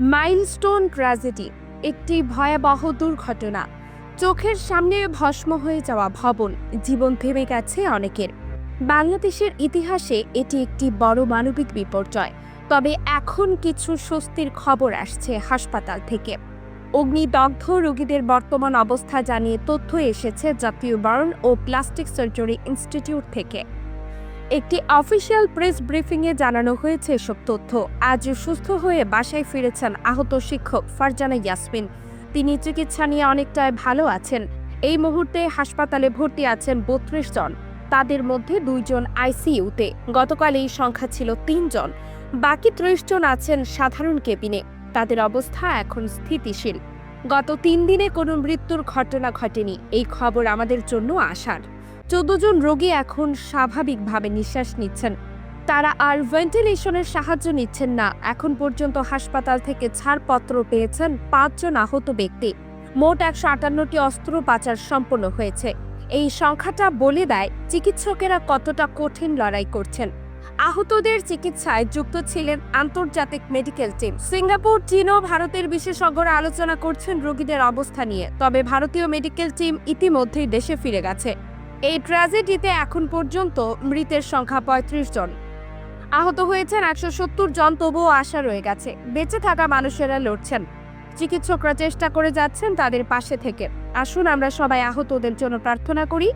Milestone tragedy, একটি ভয়াবহ দুর্ঘটনা। চোখের সামনে ভস্ম হয়ে যাওয়া ভবন, জীবন থেমে গেছে অনেকের। বাংলাদেশের ইতিহাসে এটি একটি বড় মানবিক বিপর্যয়, তবে এখন কিছু স্বস্তির খবর আসছে হাসপাতাল থেকে। অগ্নিদগ্ধ রোগীদের বর্তমান অবস্থা জানিয়ে তথ্য এসেছে জাতীয় বার্ন ও প্লাস্টিক সার্জারি ইনস্টিটিউট থেকে। একটি অফিসিয়াল প্রেস ব্রিফিংয়ে জানানো হয়েছে এসব তথ্য। আজ সুস্থ হয়ে বাসায় ফিরেছেন আহত শিক্ষক ফারজানা ইয়াসমিন। তিনি চিকিৎসা নিয়ে অনেকটাই ভালো আছেন। এই মুহূর্তে হাসপাতালে ভর্তি আছেন বত্রিশ জন। তাদের মধ্যে দুইজন আইসিইউতে। গতকাল এই সংখ্যা ছিল তিনজন। বাকি ত্রিশ জন আছেন সাধারণ কেবিনে। তাদের অবস্থা এখন স্থিতিশীল। গত তিন দিনে কোনো মৃত্যুর ঘটনা ঘটেনি। এই খবর আমাদের জন্য আশার। চোদ্দ জন রোগী এখন স্বাভাবিকভাবে নিঃশ্বাস নিচ্ছেন। তারা আর ভেন্টিলেশনের সাহায্য নিচ্ছেন না। এখন পর্যন্ত হাসপাতাল থেকে ছাড়পত্র পেয়েছেন পাঁচজন আহত ব্যক্তি। মোট একশো আটান্নটি অস্ত্রোপাচার সম্পন্ন হয়েছে। এই সংখ্যাটা বলে দেয় চিকিৎসকেরা কতটা কঠিন লড়াই করছেন। আহতদের চিকিৎসায় যুক্ত ছিলেন আন্তর্জাতিক মেডিকেল টিম। সিঙ্গাপুর চীন ও ভারতের বিশেষজ্ঞরা আলোচনা করছেন রোগীদের অবস্থা নিয়ে। তবে ভারতীয় মেডিকেল টিম ইতিমধ্যেই দেশে ফিরে গেছে। এই ট্র্যাজেডিতে এখন পর্যন্ত মৃতের সংখ্যা পঁয়ত্রিশ জন। আহত হয়েছেন একশো সত্তর জন, তবুও আশা রয়ে গেছে। বেঁচে থাকা মানুষেরা লড়ছেন। চিকিৎসকরা চেষ্টা করে যাচ্ছেন তাদের পাশে থেকে। আসুন আমরা সবাই আহতদের জন্য প্রার্থনা করি,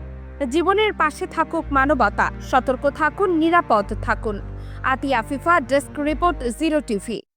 জীবনের পাশে থাকুক মানবতা, সতর্ক থাকুন, নিরাপদ থাকুন। Atia Fifa desk report, zero TV.